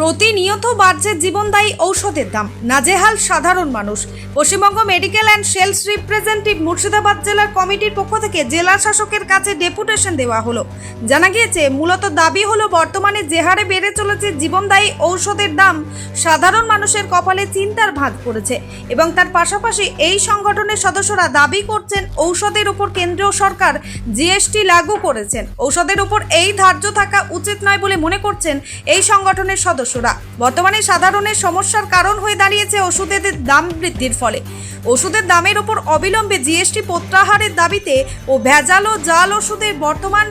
প্রতিনিয়ত বাড়ছে জীবনদায়ী ঔষধের দাম। নাজেহাল সাধারণ মানুষ। Paschimbanga medical and sales representative Murshidabad জেলার কমিটির পক্ষ থেকে জেলা শাসকের কাছে ডেপুটেশন দেওয়া হলো। জানা গিয়েছে, মূলত দাবি হলো, বর্তমানে যে হারে বেড়ে চলেছে জীবনদায়ী ঔষধের দাম, সাধারণ মানুষের কপালে চিন্তার ভাঁজ পড়েছে এবং তার পাশাপাশি এই সংগঠনের সদস্যরা দাবি করছেন, ঔষধের উপর কেন্দ্রীয় সরকার জিএসটি লাগু করেছেন। ঔষধের উপর এই ধার্য থাকা উচিত নয় বলে মনে করছেন এই সংগঠনের সদস্যরা। বর্তমানে সাধারণের সমস্যার কারণ হয়ে দাঁড়িয়েছে ওষুধের দাম বৃদ্ধির ফলে। ওষুধের দামের ওপর অবিলম্বে জিএসটি প্রত্যাহারের দাবিতে ও ভেজাল ও জাল ওষুধের বর্তমান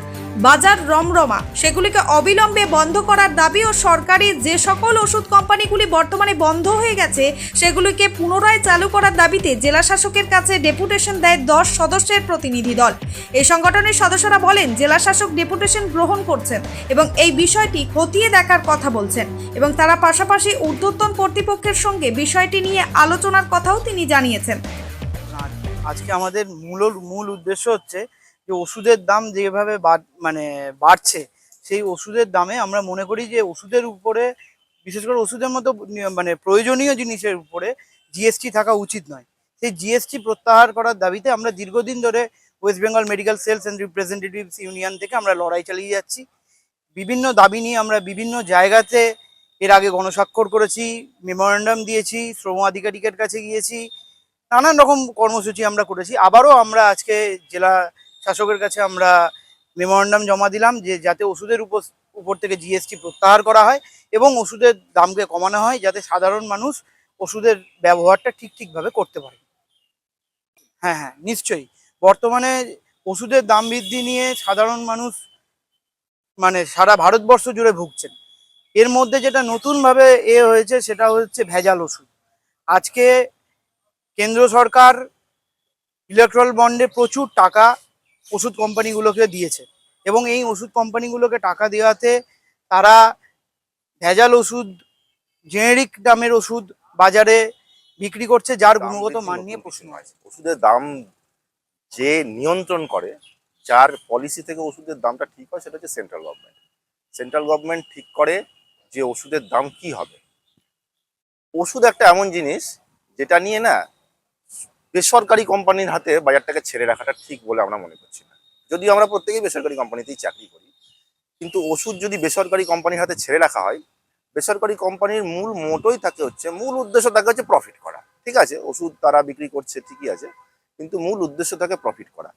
বাজার রমরমা। সেগুলিকে অবিলম্বে বন্ধ করার দাবি ও সরকারি যে সকল ওষুধ কোম্পানিগুলি বর্তমানে বন্ধ হয়ে গেছে, সেগুলিকে পুনরায় চালু করার দাবিতে জেলা শাসকের কাছে ডেপুটেশন দেয় দশ সদস্যের প্রতিনিধি দল। এই সংগঠনের সদস্যরা বলেন জেলা শাসক ডেপুটেশন গ্রহণ করছেন এবং এই বিষয়টি খতিয়ে দেখার কথা বলছেন এবং তারা পাশাপাশি ঊর্ধ্বতন কর্তৃপক্ষের সঙ্গে বিষয়টি নিয়ে আলোচনার কথাও তিনি জানিয়েছেন। আজকে আমাদের মূল মূল উদ্দেশ্য হচ্ছে যে ওষুধের দাম যেভাবে মানে বাড়ছে, সেই ওষুধের দামে আমরা মনে করি যে ওষুধের উপরে, বিশেষ করে ওষুধের মতো মানে প্রয়োজনীয় জিনিসের উপরে জিএসটি থাকা উচিত নয়। সেই জিএসটি প্রত্যাহার করার দাবিতে আমরা দীর্ঘদিন ধরে West Bengal medical sales and representatives union থেকে আমরা লড়াই চালিয়ে যাচ্ছি। বিভিন্ন দাবি নিয়ে আমরা বিভিন্ন জায়গাতে এর আগে গণস্বাক্ষর করেছি মেমোরেন্ডাম দিয়েছি, শ্রম আধিকারিকের কাছে গিয়েছি, নানান রকম কর্মসূচি আমরা করেছি। আবারও আমরা আজকে জেলা শাসকের কাছে আমরা মেমোরেন্ডাম জমা দিলাম যে যাতে ওষুধের উপর উপর থেকে জিএসটি প্রত্যাহার করা হয় এবং ওষুধের দামকে কমানো হয় যাতে সাধারণ মানুষ ওষুধের ব্যবহারটা ঠিক ঠিকভাবে করতে পারে। হ্যাঁ হ্যাঁ নিশ্চয়ই। বর্তমানে ওষুধের দাম বৃদ্ধি নিয়ে সাধারণ মানুষ মানে সারা ভারতবর্ষ জুড়ে ভুগছেন। এর মধ্যে যেটা নতুনভাবে এ হয়েছে সেটা হচ্ছে ভেজাল ওষুধ। আজকে কেন্দ্র সরকার ইলেকট্রাল বন্ডে প্রচুর টাকা ওষুধ কোম্পানিগুলোকে দিয়েছে। এবং এই ওষুধ কোম্পানিগুলোকে টাকা দেওয়াতে তারা ভেজাল ওষুধ জেনেরিক দামের ওষুধ বাজারে বিক্রি করছে যার গুণগত মান নিয়ে প্রশ্ন। আছে। ওষুধের দাম যে নিয়ন্ত্রণ করে যার পলিসি থেকে ওষুধের দামটা ঠিক হয় সেটা হচ্ছে সেন্ট্রাল গভর্নমেন্ট সেন্ট্রাল গভর্নমেন্ট ঠিক করে যে ওষুধের দাম কি হবে। ওষুধ একটা এমন জিনিস যেটা নিয়ে না বেসরকারি কোম্পানির হাতে বাজারটাকে ছেড়ে রাখাটা ঠিক বলে আমরা মনে করছি না। যদিও আমরা প্রত্যেকেই বেসরকারি কোম্পানিতেই চাকরি করি, কিন্তু ওষুধ যদি বেসরকারি কোম্পানির হাতে ছেড়ে রাখা হয়, বেসরকারি কোম্পানির মূল মোটই থাকে হচ্ছে, মূল উদ্দেশ্য থাকে হচ্ছে প্রফিট করা। ঠিক আছে? ওষুধ তারা বিক্রি করছে, ঠিকই আছে, কিন্তু মূল উদ্দেশ্য থাকে প্রফিট করা।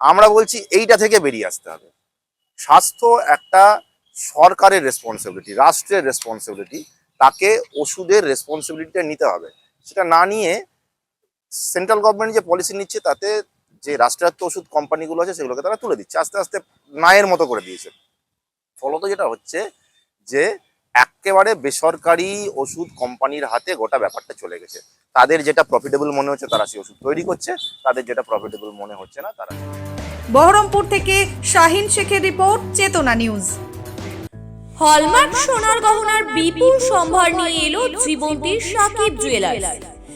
আমরা বলছি এইটা থেকে বেরিয়ে আসতে হবে। স্বাস্থ্য একটা সরকারের রেসপন্সিবিলিটি রাষ্ট্রের রেসপন্সিবিলিটি তাকে ওষুধের রেসপন্সিবিলিটিটা নিতে হবে। সেটা না নিয়ে সেন্ট্রাল গভর্নমেন্ট যে পলিসি নিচ্ছে তাতে যে রাষ্ট্রায়ত্ত ওষুধ কোম্পানিগুলো আছে সেগুলোকে তারা তুলে দিচ্ছে। আস্তে আস্তে নায়ের মতো করে দিয়েছে। ফলত যেটা হচ্ছে যে একেবারে বেসরকারি ওষুধ কোম্পানির হাতে গোটা ব্যাপারটা চলে গেছে। তাদের যেটা প্রফিটেবল মনে হচ্ছে তারা সেই ওষুধ তৈরি করছে। তাদের যেটা প্রফিটেবল মনে হচ্ছে না তারা বহরমপুর থেকে শাহিন শেখের রিপোর্ট চেতনা নিউজ। হলমার্ক সোনার গহনার বিপুল সম্ভার নিয়ে এলো জীবন্তীর সাকিব জুয়েলার্স